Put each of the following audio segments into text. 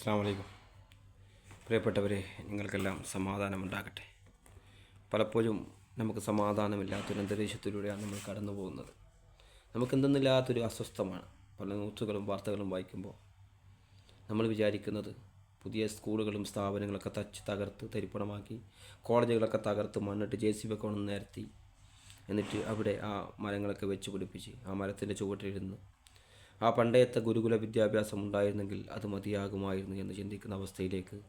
അസ്സാം വലൈക്കും പ്രിയപ്പെട്ടവരെ നിങ്ങൾക്കെല്ലാം സമാധാനമുണ്ടാകട്ടെ. പലപ്പോഴും നമുക്ക് സമാധാനമില്ലാത്തൊരു അന്തരീക്ഷത്തിലൂടെയാണ് നമ്മൾ കടന്നു പോകുന്നത്. നമുക്കെന്തെന്നില്ലാത്തൊരു അസ്വസ്ഥമാണ്. പല ന്യൂസുകളും വാർത്തകളും വായിക്കുമ്പോൾ നമ്മൾ വിചാരിക്കുന്നത് പുതിയ സ്കൂളുകളും സ്ഥാപനങ്ങളൊക്കെ തച്ച് തകർത്ത് തരിപ്പണമാക്കി കോളേജുകളൊക്കെ തകർത്ത് മണ്ണിട്ട് ജെ സി ബി നിരത്തി എന്നിട്ട് അവിടെ ആ മരങ്ങളൊക്കെ വെച്ച് പിടിപ്പിച്ച് ആ മരത്തിന്റെ ചുവട്ടിലിരുന്ന് ആ പണ്ടയത്തെ ഗുരുകുല വിദ്യാഭ്യാസം ഉണ്ടായിരുന്നെങ്കിൽ അത് മതിയാകുമായിരുന്നു എന്ന് ചിന്തിക്കുന്ന അവസ്ഥയിലേക്ക്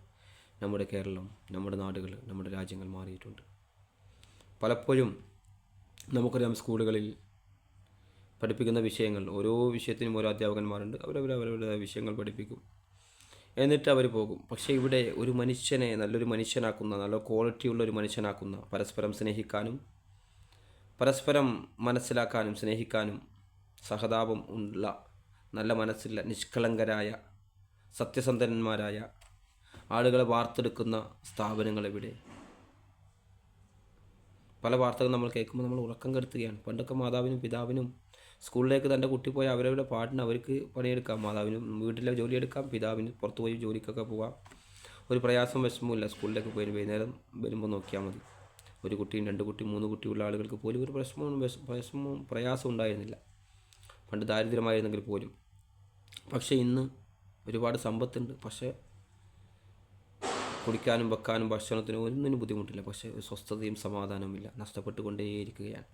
നമ്മുടെ കേരളം നമ്മുടെ നാടുകൾ നമ്മുടെ രാജ്യങ്ങൾ മാറിയിട്ടുണ്ട്. പലപ്പോഴും നമുക്കറിയാം സ്കൂളുകളിൽ പഠിപ്പിക്കുന്ന വിഷയങ്ങൾ ഓരോ വിഷയത്തിനും ഓരോ അധ്യാപകന്മാരുണ്ട്. അവരവർ അവരവരുടെ വിഷയങ്ങൾ പഠിപ്പിക്കും. എന്നിട്ട് അവർ പോകും. പക്ഷേ ഇവിടെ ഒരു മനുഷ്യനെ നല്ലൊരു മനുഷ്യനാക്കുന്ന നല്ല ക്വാളിറ്റിയുള്ള ഒരു മനുഷ്യനാക്കുന്ന പരസ്പരം സ്നേഹിക്കാനും പരസ്പരം മനസ്സിലാക്കാനും സ്നേഹിക്കാനും സഹതാപം ഉള്ള നല്ല മനസ്സില്ല നിഷ്കളങ്കരായ സത്യസന്ധന്മാരായ ആളുകളെ വാർത്തെടുക്കുന്ന സ്ഥാപനങ്ങൾ ഇവിടെ പല വാർത്തകൾ നമ്മൾ കേൾക്കുമ്പോൾ നമ്മൾ ഉറക്കം കെടുത്തുകയാണ്. പണ്ടൊക്കെ മാതാവിനും പിതാവിനും സ്കൂളിലേക്ക് തന്റെ കുട്ടി പോയി അവരവരുടെ പാട്ടിന് അവർക്ക് പണിയെടുക്കാം. മാതാവിനും വീട്ടിലെ ജോലിയെടുക്കാം. പിതാവിന് പുറത്തു പോയി ജോലിക്കൊക്കെ പോവാം. ഒരു പ്രയാസം വിഷമമില്ല സ്കൂളിലേക്ക് പോയി. വൈകുന്നേരം വരുമ്പോൾ നോക്കിയാൽ മതി. ഒരു കുട്ടിയും രണ്ട് കുട്ടി മൂന്ന് കുട്ടിയുള്ള ആളുകൾക്ക് പോലും ഒരു പ്രശ്നവും വിഷ- വിഷമവും പ്രയാസം ഉണ്ടായിരുന്നില്ല. പണ്ട് ദാരിദ്ര്യമായിരുന്നെങ്കിൽ പോലും പക്ഷേ ഇന്ന് ഒരുപാട് സമ്പത്തുണ്ട്. പക്ഷേ കുടിക്കാനും വെക്കാനും ഭക്ഷണത്തിനും ഒന്നിനും ബുദ്ധിമുട്ടില്ല. പക്ഷേ ഒരു സ്വസ്ഥതയും സമാധാനവുമില്ല നഷ്ടപ്പെട്ടുകൊണ്ടേയിരിക്കുകയാണ്.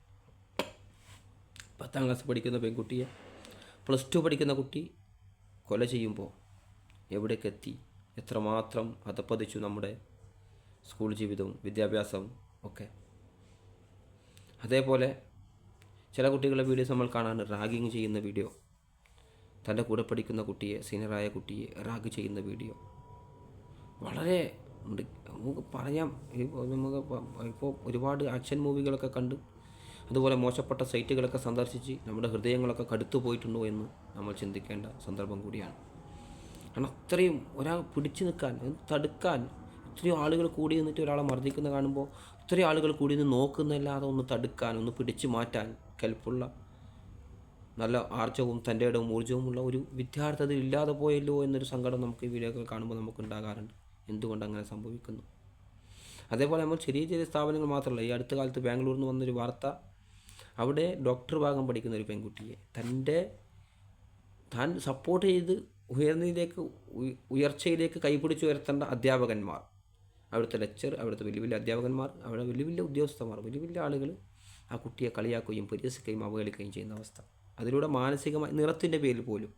പത്താം ക്ലാസ് പഠിക്കുന്ന പെൺകുട്ടിയെ പ്ലസ് ടു പഠിക്കുന്ന കുട്ടി കൊല ചെയ്യുമ്പോൾ എവിടേക്ക് എത്തി? എത്രമാത്രം അധപ്പതിച്ചു നമ്മുടെ സ്കൂൾ ജീവിതവും വിദ്യാഭ്യാസവും ഒക്കെ? അതേപോലെ ചില കുട്ടികളുടെ വീഡിയോസ് നമ്മൾ കാണാൻ റാഗിങ് ചെയ്യുന്ന വീഡിയോ. തന്റെ കൂടെ പഠിക്കുന്ന കുട്ടിയെ സീനിയറായ കുട്ടിയെ റാഗ് ചെയ്യുന്ന വീഡിയോ. വളരെ നമുക്ക് പറയാം. നമുക്ക് ഇപ്പോൾ ഒരുപാട് ആക്ഷൻ മൂവികളൊക്കെ കണ്ട് അതുപോലെ മോശപ്പെട്ട സൈറ്റുകളൊക്കെ സന്ദർശിച്ച് നമ്മുടെ ഹൃദയങ്ങളൊക്കെ കടുത്തു പോയിട്ടുണ്ടോ എന്ന് നമ്മൾ ചിന്തിക്കേണ്ട സന്ദർഭം കൂടിയാണ്. കാരണം അത്രയും ഒരാൾ പിടിച്ചു നിൽക്കാൻ തടുക്കാൻ ഇത്രയും ആളുകൾ കൂടി നിന്നിട്ട് ഒരാളെ മർദ്ദിക്കുന്ന കാണുമ്പോൾ ഇത്രയും ആളുകൾ കൂടി നിന്ന് നോക്കുന്നല്ലാതെ ഒന്ന് തടുക്കാൻ ഒന്ന് പിടിച്ചു മാറ്റാൻ കെൽപ്പുള്ള നല്ല ആർജവും തന്റെ ഇടവും ഊർജവുമുള്ള ഒരു വിദ്യാർത്ഥി ഇല്ലാതെ പോയല്ലോ എന്നൊരു സങ്കടം നമുക്ക് ഈ വീഡിയോകൾ കാണുമ്പോൾ നമുക്ക് ഉണ്ടാകാറുണ്ട്. എന്തുകൊണ്ട് അങ്ങനെ സംഭവിക്കുന്നു? അതേപോലെ നമ്മൾ ചെറിയ ചെറിയ സ്ഥാപനങ്ങൾ മാത്രമല്ല ഈ അടുത്ത കാലത്ത് ബാംഗ്ലൂരിൽ നിന്ന് വന്നൊരു വാർത്ത അവിടെ ഡോക്ടർ ഭാഗം പഠിക്കുന്ന ഒരു പെൺകുട്ടിയെ തന്റെ താൻ സപ്പോർട്ട് ചെയ്ത് ഉയർന്നതിലേക്ക് ഉയർച്ചയിലേക്ക് കൈപിടിച്ച് ഉയർത്തേണ്ട അധ്യാപകന്മാർ. അവിടുത്തെ ലെക്ചർ അവിടുത്തെ വലിയ വലിയ അധ്യാപകന്മാർ അവിടെ വലിയ വലിയ ഉദ്യോഗസ്ഥന്മാർ വലിയ വലിയ ആളുകൾ ആ കുട്ടിയെ കളിയാക്കുകയും പരിഹസിക്കുകയും അവഹേളിക്കുകയും ചെയ്യുന്ന അവസ്ഥ. അതിലൂടെ മാനസികമായി നിറത്തിന്റെ പേരിൽ പോലും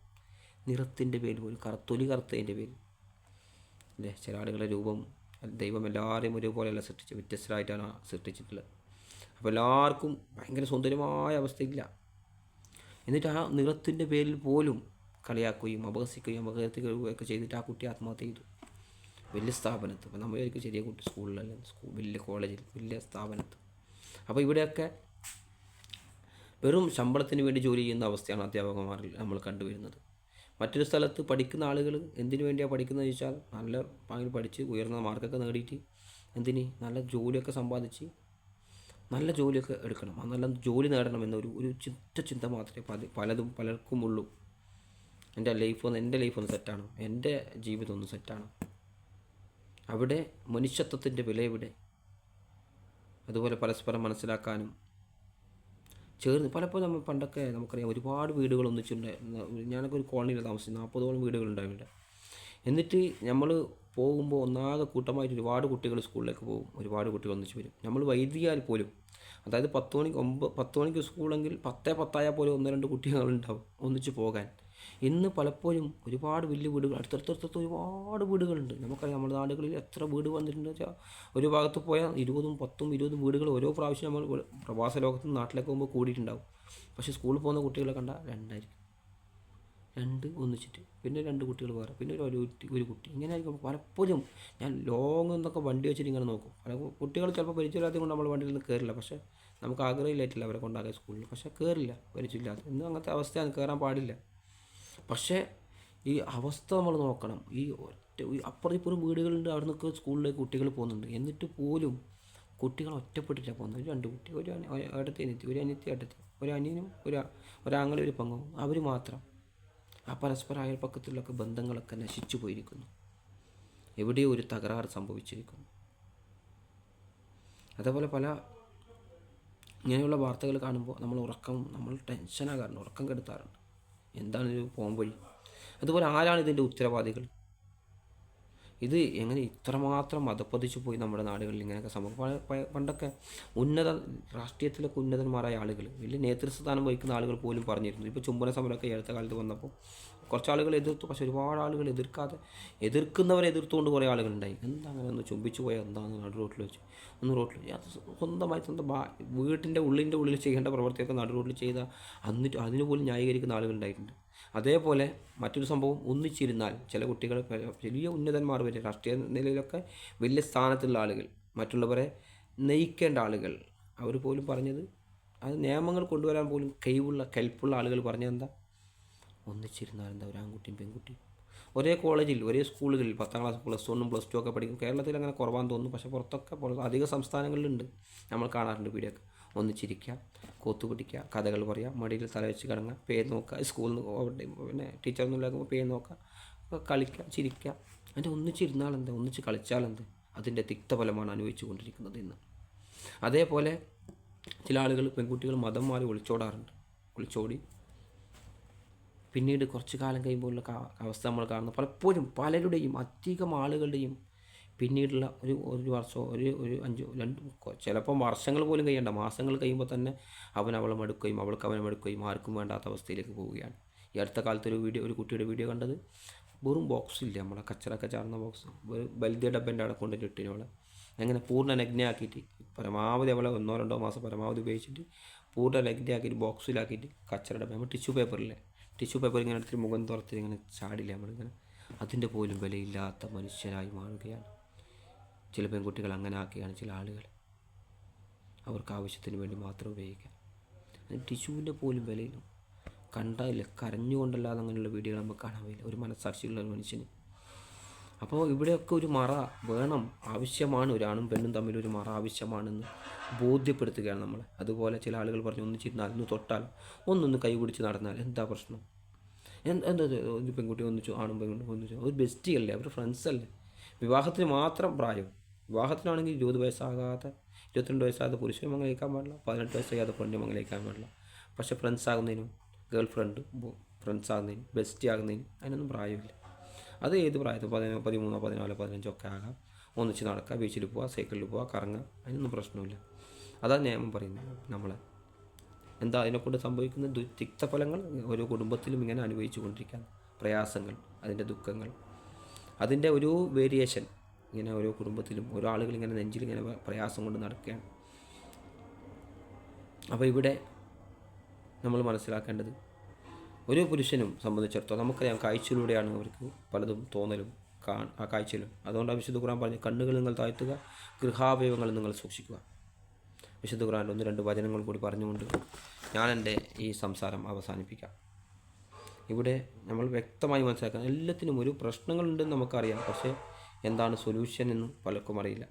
നിറത്തിന്റെ പേരിൽ പോലും കറ തൊലി കറുത്തതിന്റെ പേരിൽ. അല്ലേ? ചില ആളുകളുടെ രൂപം ദൈവം എല്ലാവരെയും ഒരുപോലെയല്ല സൃഷ്ടിച്ചത് വ്യത്യസ്തരായിട്ടാണ് സൃഷ്ടിച്ചിട്ടുള്ളത്. അപ്പോൾ എല്ലാവർക്കും ഭയങ്കര സുന്ദരമായ അവസ്ഥയില്ല. എന്നിട്ട് ആ നിറത്തിന്റെ പേരിൽ പോലും കളിയാക്കുകയും അപഹസിക്കുകയും അപകടത്തിക്കുകയും ഒക്കെ ചെയ്തിട്ട് ആ കുട്ടി ആത്മഹത്യ ചെയ്തു. വലിയ സ്ഥാപനത്ത്. അപ്പോൾ നമ്മളായിരിക്കും ചെറിയ കുട്ടി സ്കൂളിലല്ല സ്കൂൾ വലിയ കോളേജിൽ വലിയ സ്ഥാപനത്ത്. അപ്പോൾ ഇവിടെയൊക്കെ വെറും ശമ്പളത്തിന് വേണ്ടി ജോലി ചെയ്യുന്ന അവസ്ഥയാണ് അധ്യാപകന്മാരിൽ നമ്മൾ കണ്ടുവരുന്നത്. മറ്റൊരു സ്ഥലത്ത് പഠിക്കുന്ന ആളുകൾ എന്തിനു വേണ്ടിയാണ് പഠിക്കുന്നത് ചോദിച്ചാൽ നല്ല ഭയങ്കര പഠിച്ച് ഉയർന്ന മാർക്കൊക്കെ നേടിയിട്ട് എന്തിന് നല്ല ജോലിയൊക്കെ സമ്പാദിച്ച് നല്ല ജോലിയൊക്കെ എടുക്കണം. നല്ല ജോലി നേടണം എന്നൊരു ഒരു ചിറ്റ ചിന്ത മാത്രമേ പല പലതും പലർക്കും ഉള്ളൂ എന്റെ ലൈഫ് ഒന്ന് എന്റെ ലൈഫ് ഒന്ന് സെറ്റാണ്. എന്റെ ജീവിതം ഒന്ന് സെറ്റാണ്. അവിടെ മനുഷ്യത്വത്തിന്റെ വില എവിടെ അതുപോലെ പരസ്പരം മനസ്സിലാക്കാനും ചേർന്ന് പലപ്പോഴും നമ്മൾ പണ്ടൊക്കെ നമുക്കറിയാം ഒരുപാട് വീടുകൾ ഒന്നിച്ചുണ്ട് ഞാനൊക്കെ ഒരു കോളനിയിൽ താമസിച്ചു നാൽപ്പതോളം വീടുകളുണ്ടാവും ഇവിടെ എന്നിട്ട് നമ്മൾ പോകുമ്പോൾ ഒന്നാകെ കൂട്ടമായിട്ട് ഒരുപാട് കുട്ടികൾ സ്കൂളിലേക്ക് പോകും. ഒരുപാട് കുട്ടികൾ ഒന്നിച്ച് വരും. നമ്മൾ വൈദ്യാൽ പോലും അതായത് പത്ത് മണിക്ക് ഒമ്പത് പത്ത് മണിക്ക് സ്കൂളെങ്കിൽ പത്തേ പത്തായാൽ പോലും ഒന്ന് രണ്ട് കുട്ടികളുണ്ടാവും ഒന്നിച്ച് പോകാൻ. ഇന്ന് പലപ്പോഴും ഒരുപാട് വലിയ വീടുകൾ അടുത്തടുത്തടുത്ത് ഒരുപാട് വീടുകളുണ്ട്. നമുക്കറിയാം നമ്മുടെ നാടുകളിൽ എത്ര വീട് വന്നിട്ടുണ്ട് വെച്ചാൽ ഒരു ഭാഗത്ത് പോയാൽ ഇരുപതും പത്തും ഇരുപതും വീടുകൾ ഓരോ പ്രാവശ്യം നമ്മൾ പ്രവാസ ലോകത്ത് നാട്ടിലേക്ക് പോകുമ്പോൾ കൂടിയിട്ടുണ്ടാവും. പക്ഷേ സ്കൂളിൽ പോകുന്ന കുട്ടികളെ കണ്ട രണ്ടായിരിക്കും. രണ്ട് ഒന്നിച്ചിട്ട് പിന്നെ രണ്ട് കുട്ടികൾ വേറെ പിന്നെ ഒരു ഒരു കുട്ടി ഇങ്ങനെ ആയിരിക്കും പലപ്പോഴും ഞാൻ ലോങ് എന്നൊക്കെ വണ്ടി വെച്ചിട്ട് ഇങ്ങനെ നോക്കും. കുട്ടികൾ ചിലപ്പോൾ പരിചയമില്ലാത്ത കൊണ്ട് നമ്മൾ വണ്ടിയിൽ നിന്ന് കയറില്ല പക്ഷേ നമുക്ക് ആഗ്രഹമില്ലായിട്ടില്ല അവരെ കൊണ്ടാകെ സ്കൂളിൽ പക്ഷേ കയറില്ല പരിചയമില്ലാത്ത. ഇന്ന് അങ്ങനത്തെ അവസ്ഥയാണ് കയറാൻ പാടില്ല. പക്ഷേ ഈ അവസ്ഥ നമ്മൾ നോക്കണം. ഈ ഒറ്റ ഈ അപ്പുറം ഇപ്പുറം വീടുകളുണ്ട് അവിടെ നിന്നൊക്കെ സ്കൂളിലേക്ക് കുട്ടികൾ പോകുന്നുണ്ട്. എന്നിട്ട് പോലും കുട്ടികൾ ഒറ്റപ്പെട്ടിട്ടാണ് പോകുന്നത്. രണ്ട് കുട്ടി ഒരു അടുത്ത അനിയത്തി ഒരു അനിയത്തി അടുത്ത് ഒരു അനിയനും ഒരു ഒരാങ്ങളെ ഒരു പങ്കും അവർ മാത്രം. ആ പരസ്പര അയൽപ്പക്കത്തിലൊക്കെ ബന്ധങ്ങളൊക്കെ നശിച്ചു പോയിരിക്കുന്നു. എവിടെയോ ഒരു തകരാറ് സംഭവിച്ചിരിക്കുന്നു. അതേപോലെ പല ഇങ്ങനെയുള്ള വാർത്തകൾ കാണുമ്പോൾ നമ്മൾ ഉറക്കം നമ്മൾ ടെൻഷനാകാറുണ്ട് ഉറക്കം കെടുത്താറുണ്ട്. എന്താണ് ഇത് പോകാൻ വഴി? അതുപോലെ ആരാണ് ഇതിന്റെ ഉത്തരവാദികൾ? ഇത് എങ്ങനെ ഇത്രമാത്രം മതപ്പതിച്ചു പോയി നമ്മുടെ നാടുകളിൽ ഇങ്ങനെയൊക്കെ സംഭവം? പണ്ടൊക്കെ ഉന്നത രാഷ്ട്രീയത്തിലൊക്കെ ഉന്നതന്മാരായ ആളുകൾ വലിയ നേതൃസ്ഥാനം വഹിക്കുന്ന ആളുകൾ പോലും പറഞ്ഞിരുന്നു. ഇപ്പോൾ ചുംബന സമരമൊക്കെ ഏഴത്തെ കാലത്ത് വന്നപ്പോൾ കുറച്ച് ആളുകൾ എതിർത്തു പക്ഷെ ഒരുപാട് ആളുകൾ എതിർക്കാതെ എതിർക്കുന്നവരെ എതിർത്തുകൊണ്ട് കുറേ ആളുകളുണ്ടായി. എന്താ അങ്ങനെ ഒന്ന് ചുംബിച്ചു പോയാൽ എന്താന്ന് നടു റോട്ടിൽ വെച്ച്? ഒന്ന് റോട്ടിൽ വെച്ച്. അത് സ്വന്തമായി സ്വന്തം ബാ വീട്ടിന്റെ ഉള്ളിന്റെ ഉള്ളിൽ ചെയ്യേണ്ട പ്രവർത്തിയൊക്കെ നടു റോട്ടിൽ ചെയ്ത അന്നിട്ട് അതിനു പോലും ന്യായീകരിക്കുന്ന ആളുകളുണ്ടായിട്ടുണ്ട്. അതേപോലെ മറ്റൊരു സംഭവം ഒന്നിച്ചിരുന്നാൽ ചില കുട്ടികൾ വലിയ ഉന്നതന്മാർ വരെ രാഷ്ട്രീയ നിലയിലൊക്കെ വലിയ സ്ഥാനത്തുള്ള ആളുകൾ മറ്റുള്ളവരെ നയിക്കേണ്ട ആളുകൾ അവർ പോലും പറഞ്ഞത് അത് നിയമങ്ങൾ കൊണ്ടുവരാൻ പോലും കഴിവുള്ള കെൽപ്പുള്ള ആളുകൾ പറഞ്ഞത് എന്താ? ഒന്നിച്ചിരുന്നാൽ എന്താ ഒരു ആൺകുട്ടിയും പെൺകുട്ടിയും? ഒരേ കോളേജിൽ ഒരേ സ്കൂളുകളിൽ പത്താം ക്ലാസ് പ്ലസ് വണ്ണും പ്ലസ് ടു ഒക്കെ പഠിക്കും കേരളത്തിൽ അങ്ങനെ കുറവാന്ന് തോന്നുന്നു. പക്ഷേ പുറത്തൊക്കെ പുറത്ത് അധിക സംസ്ഥാനങ്ങളിലുണ്ട്. നമ്മൾ കാണാറുണ്ട് വീഡിയോ ഒന്നിച്ചിരിക്കുക കൂത്തുപിടിക്കുക കഥകൾ പറയുക മടിയിൽ തല വെച്ച് കിടങ്ങുക പേര് നോക്കുക സ്കൂളിൽ നിന്ന് പിന്നെ ടീച്ചറൊന്നും ഇല്ലാക്കുമ്പോൾ പേര് നോക്കുക കളിക്കുക ചിരിക്കുക. അതിന്റെ ഒന്നിച്ചിരുന്നാൽ എന്താ? ഒന്നിച്ച് കളിച്ചാൽ എന്ത്? അതിന്റെ തിക്തഫലമാണ് അനുഭവിച്ചു കൊണ്ടിരിക്കുന്നത് ഇന്ന്. അതേപോലെ ചില ആളുകൾ പെൺകുട്ടികൾ മതം മാറി ഒളിച്ചോടാറുണ്ട്. ഒളിച്ചോടി പിന്നീട് കുറച്ച് കാലം കഴിയുമ്പോഴുള്ള അവസ്ഥ നമ്മൾ കാണുന്നു. പലപ്പോഴും പലരുടെയും അധികം ആളുകളുടെയും പിന്നീടുള്ള ഒരു ഒരു വർഷമോ ഒരു ഒരു അഞ്ച് രണ്ട് ചിലപ്പം വർഷങ്ങൾ പോലും കഴിയണ്ട. മാസങ്ങൾ കഴിയുമ്പോൾ തന്നെ അവൻ അവളെ മടുക്കുകയും അവൾക്ക് അവനെ മടുക്കുകയും ആർക്കും വേണ്ടാത്ത അവസ്ഥയിലേക്ക് പോവുകയാണ്. ഈ അടുത്ത കാലത്ത് ഒരു വീഡിയോ ഒരു കുട്ടിയുടെ വീഡിയോ കണ്ടത്? വെറും ബോക്സില്ല നമ്മളെ കച്ചറൊക്കെ ചാർന്ന ബോക്സ്? ഒരു വലിയ ഡബ്ബന്റെ അവിടെ കൊണ്ടിട്ട് ഇട്ടിനോളെ അങ്ങനെ പൂർണ നഗ്നയാക്കിയിട്ട് പരമാവധി അവളെ ഒന്നോ രണ്ടോ മാസം പരമാവധി ഉപയോഗിച്ചിട്ട് പൂർണ നഗ്നയാക്കിയിട്ട് ബോക്സിലാക്കിയിട്ട് കച്ചറ ഡബ്ബ നമ്മൾ ടിഷ്യൂ പേപ്പറില്ലേ? ടിഷ്യൂ പേപ്പർ ഇങ്ങനെ എടുത്തിട്ട് മുഖം തുറത്ത് ഇങ്ങനെ ചാടില്ല നമ്മളിങ്ങനെ? അതിന്റെ പോലും വിലയില്ലാത്ത മനുഷ്യരായി മാറുകയാണ്. ചില പെൺകുട്ടികൾ അങ്ങനെ ആക്കുകയാണ് ചില ആളുകൾ. അവർക്ക് ആവശ്യത്തിന് വേണ്ടി മാത്രം ഉപയോഗിക്കാം അതിന് ടിഷ്യൂവിന്റെ പോലും വിലയില്ല. കണ്ടായില്ല കരഞ്ഞുകൊണ്ടല്ലാതെ അങ്ങനെയുള്ള വീഡിയോകൾ നമുക്ക് കാണാൻ കഴിയില്ല ഒരു മനസ്സാക്ഷിയുള്ള ഒരു മനുഷ്യന് അപ്പോൾ ഇവിടെയൊക്കെ ഒരു മറ വേണം. ആവശ്യമാണ് ഒരാണും പെണ്ണും തമ്മിൽ ഒരു മറ ആവശ്യമാണെന്ന് ബോധ്യപ്പെടുത്തുകയാണ് നമ്മൾ അതുപോലെ ചില ആളുകൾ പറഞ്ഞു ഒന്ന് ഒന്നിച്ചിരുന്നാൽ ഒന്ന് തൊട്ടാൽ ഒന്നൊന്ന് കൈ നടന്നാൽ എന്താ പ്രശ്നം? എന്ത്? ഒരു പെൺകുട്ടി ഒന്നിച്ചു ആണും പെൺകുട്ടി ഒന്നിച്ചു. ഒരു ബെസ്റ്റി അല്ലേ? അവർ ഫ്രണ്ട്സ് അല്ലേ? വിവാഹത്തിന് മാത്രം പ്രായം. വിവാഹത്തിനാണെങ്കിൽ ഇരുപത് വയസ്സാകാത്ത ഇരുപത്തിരണ്ട് വയസ്സാകാതെ പുരുഷനും മംഗലിക്കാൻ പാടില്ല പതിനെട്ട് വയസ്സാകാതെ പെണ്ണിനും മംഗലിക്കാൻ പാടില്ല. പക്ഷേ ഫ്രണ്ട്സ് ആകുന്നതിനും ഗേൾ ഫ്രണ്ട് ഫ്രണ്ട്സ് ആകുന്നതിനും ബെസ്റ്റി ആകുന്നതിനും അതിനൊന്നും പ്രായമില്ല. അത് ഏത് പ്രായത്തിൽ? പതിനോ പതിമൂന്നോ പതിനാലോ പതിനഞ്ചോ ഒക്കെ ആകാം ഒന്നിച്ച് നടക്കുക ബീച്ചിൽ പോവുക സൈക്കിളിൽ പോവുക കറങ്ങുക അതിനൊന്നും പ്രശ്നമില്ല. അതാണ് നിയമം പറയുന്നത് നമ്മളെ. എന്താ അതിനെക്കൊണ്ട് സംഭവിക്കുന്ന ദു തിക്തഫലങ്ങൾ ഓരോ കുടുംബത്തിലും ഇങ്ങനെ അനുഭവിച്ചു കൊണ്ടിരിക്കുകയാണ്. പ്രയാസങ്ങൾ അതിന്റെ ദുഃഖങ്ങൾ. അതിന്റെ ഒരു വേരിയേഷൻ ഇങ്ങനെ ഓരോ കുടുംബത്തിലും ഓരോ ആളുകൾ ഇങ്ങനെ നെഞ്ചിൽ ഇങ്ങനെ പ്രയാസം കൊണ്ട് നടക്കുകയാണ്. അപ്പോൾ ഇവിടെ നമ്മൾ മനസ്സിലാക്കേണ്ടത് ഒരു പുരുഷനും സംബന്ധിച്ചിടത്തോളം നമുക്കറിയാം കാഴ്ചയിലൂടെയാണ് അവർക്ക് പലതും തോന്നലും കാ ആ കാഴ്ചയിലും. അതുകൊണ്ട് വിശുദ്ധ ഖുർആൻ പറഞ്ഞ് കണ്ണുകൾ നിങ്ങൾ താഴ്ത്തുക ഗൃഹാവയവങ്ങൾ നിങ്ങൾ സൂക്ഷിക്കുക. വിശുദ്ധ ഖുർആൻ ഒന്ന് രണ്ട് വചനങ്ങൾ കൂടി പറഞ്ഞുകൊണ്ട് ഞാൻ എന്റെ ഈ സംസാരം അവസാനിപ്പിക്കാം. ഇവിടെ നമ്മൾ വ്യക്തമായി മനസ്സിലാക്കാം എല്ലാത്തിനും ഒരു പ്രശ്നങ്ങളുണ്ടെന്ന് നമുക്കറിയാം. പക്ഷേ എന്താണ് സൊല്യൂഷൻ എന്നും പലർക്കും അറിയില്ല.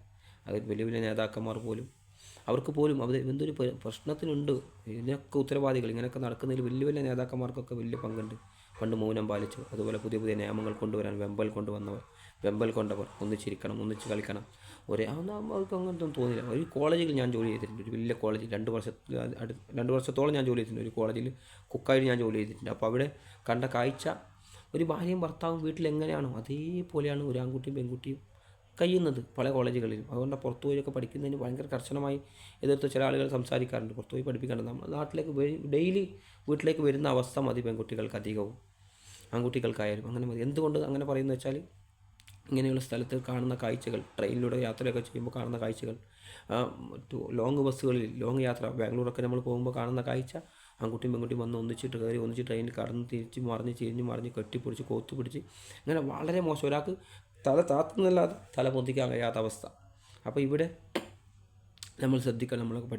അത് വലിയ വലിയ നേതാക്കന്മാർ പോലും അവർക്ക് പോലും അവർ എന്തൊരു പ്ര- പ്രശ്നത്തിനുണ്ട്. ഇതിനൊക്കെ ഉത്തരവാദികൾ. ഇങ്ങനെയൊക്കെ നടക്കുന്നതിൽ വലിയ വലിയ നേതാക്കന്മാർക്കൊക്കെ വലിയ പങ്കുണ്ട്. പണ്ട് മൗനം പാലിച്ചു. അതുപോലെ പുതിയ പുതിയ നിയമങ്ങൾ കൊണ്ടുവരാൻ വെമ്പൽ കൊണ്ടുവന്നവർ വെമ്പൽ കൊണ്ടവർ ഒന്നിച്ചിരിക്കണം ഒന്നിച്ച് കളിക്കണം. ഒരേ അതൊന്നും അവർക്ക് അങ്ങനത്തൊന്നും തോന്നില്ല ഒരു കോളേജിൽ ഞാൻ ജോലി ചെയ്തിട്ടുണ്ട്. ഒരു വലിയ കോളേജിൽ രണ്ട് വർഷ അടു രണ്ട് വർഷത്തോളം ഞാൻ ജോലി ചെയ്തിട്ടുണ്ട്. ഒരു കോളേജിൽ കുക്കായിട്ട് ഞാൻ ജോലി ചെയ്തിട്ടുണ്ട്. അപ്പോൾ അവിടെ കണ്ട കാഴ്ച ഒരു ഭാര്യയും ഭർത്താവും വീട്ടിൽ എങ്ങനെയാണോ അതേപോലെയാണ് ഒരു ആൺകുട്ടിയും പെൺകുട്ടിയും കഴിയുന്നത് പല കോളേജുകളിലും. അതുകൊണ്ട് പുറത്തു പോയൊക്കെ പഠിക്കുന്നതിന് ഭയങ്കര കർശനമായി എതിർത്ത് ചില ആളുകൾ സംസാരിക്കാറുണ്ട്. പുറത്തു പോയി പഠിപ്പിക്കാറുണ്ട്. നമ്മൾ നാട്ടിലേക്ക് ഡെയിലി വീട്ടിലേക്ക് വരുന്ന അവസ്ഥ മതി പെൺകുട്ടികൾക്ക് അധികവും. ആൺകുട്ടികൾക്കായാലും അങ്ങനെ മതി. എന്തുകൊണ്ട് അങ്ങനെ പറയുന്നത് വെച്ചാൽ ഇങ്ങനെയുള്ള സ്ഥലത്ത് കാണുന്ന കാഴ്ചകൾ ട്രെയിനിലൂടെ യാത്രയൊക്കെ ചെയ്യുമ്പോൾ കാണുന്ന കാഴ്ചകൾ ലോങ് ബസ്സുകളിൽ ലോങ് യാത്ര ബാംഗ്ലൂരൊക്കെ നമ്മൾ പോകുമ്പോൾ കാണുന്ന കാഴ്ച ആൺകുട്ടിയും പെൺകുട്ടിയും വന്ന് ഒന്നിച്ചിട്ട് കയറി ഒന്നിച്ച് ട്രെയിനിൽ കടന്ന് തിരിച്ച് മറിഞ്ഞ് ചിരിഞ്ഞ് മറിഞ്ഞ് കെട്ടിപ്പിടിച്ച് കോത്തു പിടിച്ച് അങ്ങനെ വളരെ മോശം. ഒരാൾക്ക് തല താത്തുന്നല്ലാതെ തല പൊന്തിക്കാൻ കഴിയാത്ത അവസ്ഥ. അപ്പോൾ ഇവിടെ നമ്മൾ ശ്രദ്ധിക്കണം നമ്മളൊക്കെ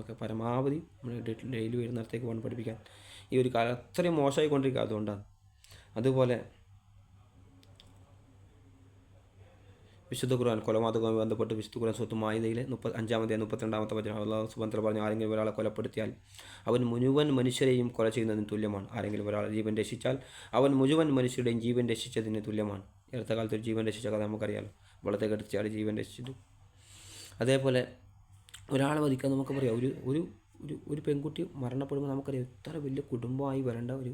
ഒക്കെ പരമാവധി നമ്മൾ ഡെയിലി വരുന്നിടത്തേക്ക് പോകണം പഠിപ്പിക്കാൻ. ഈ ഒരു കാലം അത്രയും മോശമായി കൊണ്ടിരിക്കുക അതുകൊണ്ടാണ്. അതുപോലെ വിശുദ്ധ ഖുർആൻ കൊലപാതകവുമായി ബന്ധപ്പെട്ട് വിശുദ്ധ ഖുർആൻ സ്വത്ത് മായുതയിലെ മുപ്പത്തി അഞ്ചാമത്തെ മുപ്പത്തിരണ്ടാമത്തെ വചനം അള്ളാഹു സുബന്ധ പറഞ്ഞു ആരെങ്കിലും ഒരാളെ കൊലപ്പെടുത്തിയാൽ അവൻ മുഴുവൻ മനുഷ്യരെയും കൊല ചെയ്യുന്നതിന് തുല്യമാണ്. ആരെങ്കിലും ഒരാളെ ജീവൻ രക്ഷിച്ചാൽ അവൻ മുഴുവൻ മനുഷ്യരുടെയും ജീവൻ രക്ഷിച്ചതിന് തുല്യമാണ്. ഈ അടുത്ത കാലത്ത് ഒരു ജീവൻ രക്ഷിച്ച കഥ നമുക്കറിയാമല്ലോ വെള്ളത്തെ കടിച്ചാൽ ജീവൻ രക്ഷിച്ചിട്ടു. അതേപോലെ ഒരാളെ വധിക്കാൻ നമുക്ക് പറയാം. ഒരു ഒരു ഒരു ഒരു പെൺകുട്ടി മരണപ്പെടുമ്പോൾ നമുക്കറിയാം എത്ര വലിയ കുടുംബമായി വരേണ്ട ഒരു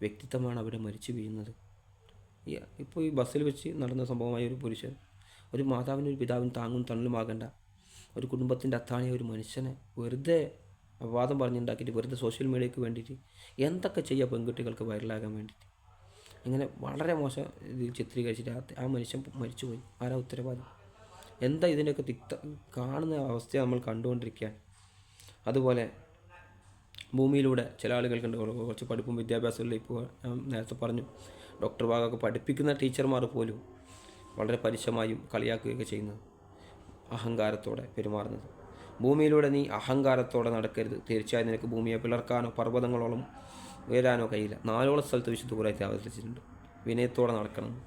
വ്യക്തിത്വമാണ് അവിടെ മരിച്ചു വീഴുന്നത്. ഇപ്പോൾ ഈ ബസ്സിൽ വെച്ച് നടന്ന സംഭവമായ ഒരു പുരുഷൻ ഒരു മാതാവിനും ഒരു പിതാവിനും താങ്ങും തണലുമാകേണ്ട ഒരു കുടുംബത്തിന്റെ അത്താണിയ ഒരു മനുഷ്യനെ വെറുതെ അപവാദം പറഞ്ഞുണ്ടാക്കിയിട്ട് വെറുതെ സോഷ്യൽ മീഡിയയ്ക്ക് വേണ്ടിയിട്ട് എന്തൊക്കെ ചെയ്യുക പെൺകുട്ടികൾക്ക് വൈറലാകാൻ വേണ്ടിയിട്ട്? ഇങ്ങനെ വളരെ മോശം ഇതിൽ ചിത്രീകരിച്ചിട്ട് ആ മനുഷ്യൻ മരിച്ചുപോയി. ആരാ ഉത്തരവാദി? എന്താ ഇതിന്റെയൊക്കെ തിക്ത കാണുന്ന അവസ്ഥ നമ്മൾ കണ്ടുകൊണ്ടിരിക്കുകയാണ്. അതുപോലെ ഭൂമിയിലൂടെ ചില ആളുകൾക്കുണ്ട് കുറ- കുറച്ച് പഠിപ്പും വിദ്യാഭ്യാസമില്ല ഇപ്പോൾ ഞാൻ നേരത്തെ പറഞ്ഞു. ഡോക്ടർ ഭാഗമൊക്കെ പഠിപ്പിക്കുന്ന ടീച്ചർമാർ പോലും വളരെ പരുഷമായും കളിയാക്കുകയൊക്കെ ചെയ്യുന്നത്. അഹങ്കാരത്തോടെ പെരുമാറുന്നത്. ഭൂമിയിലൂടെ നീ അഹങ്കാരത്തോടെ നടക്കരുത്. തീർച്ചയായും നിനക്ക് ഭൂമിയെ പിളർക്കാനോ പർവതങ്ങളോളം ഉയരാനോ കഴിയില്ല. നാലോളം സ്ഥലത്ത് വിശുദ്ധ കുറേറ്റ് ആവർത്തിച്ചിട്ടുണ്ട് വിനയത്തോടെ നടക്കണം.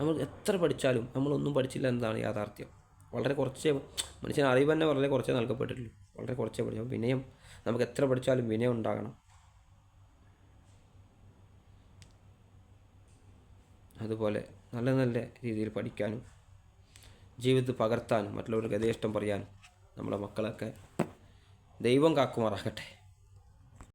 നമ്മൾ എത്ര പഠിച്ചാലും നമ്മളൊന്നും പഠിച്ചില്ല എന്നതാണ് യാഥാർത്ഥ്യം. വളരെ കുറച്ചേ മനുഷ്യൻ അറിവ് തന്നെ വളരെ കുറച്ചേ നൽകപ്പെട്ടിട്ടുള്ളൂ. വളരെ കുറച്ചേ പഠിച്ചു. വിനയം നമുക്ക് എത്ര പഠിച്ചാലും വിനയം ഉണ്ടാകണം. അതുപോലെ നല്ല നല്ല രീതിയിൽ പഠിക്കാനും ജീവിതത്തിൽ പകർത്താനും മറ്റുള്ളവർക്ക് യഥേഷ്ടം പറയാനും നമ്മുടെ മക്കളൊക്കെ ദൈവം കാക്കുമാറാകട്ടെ.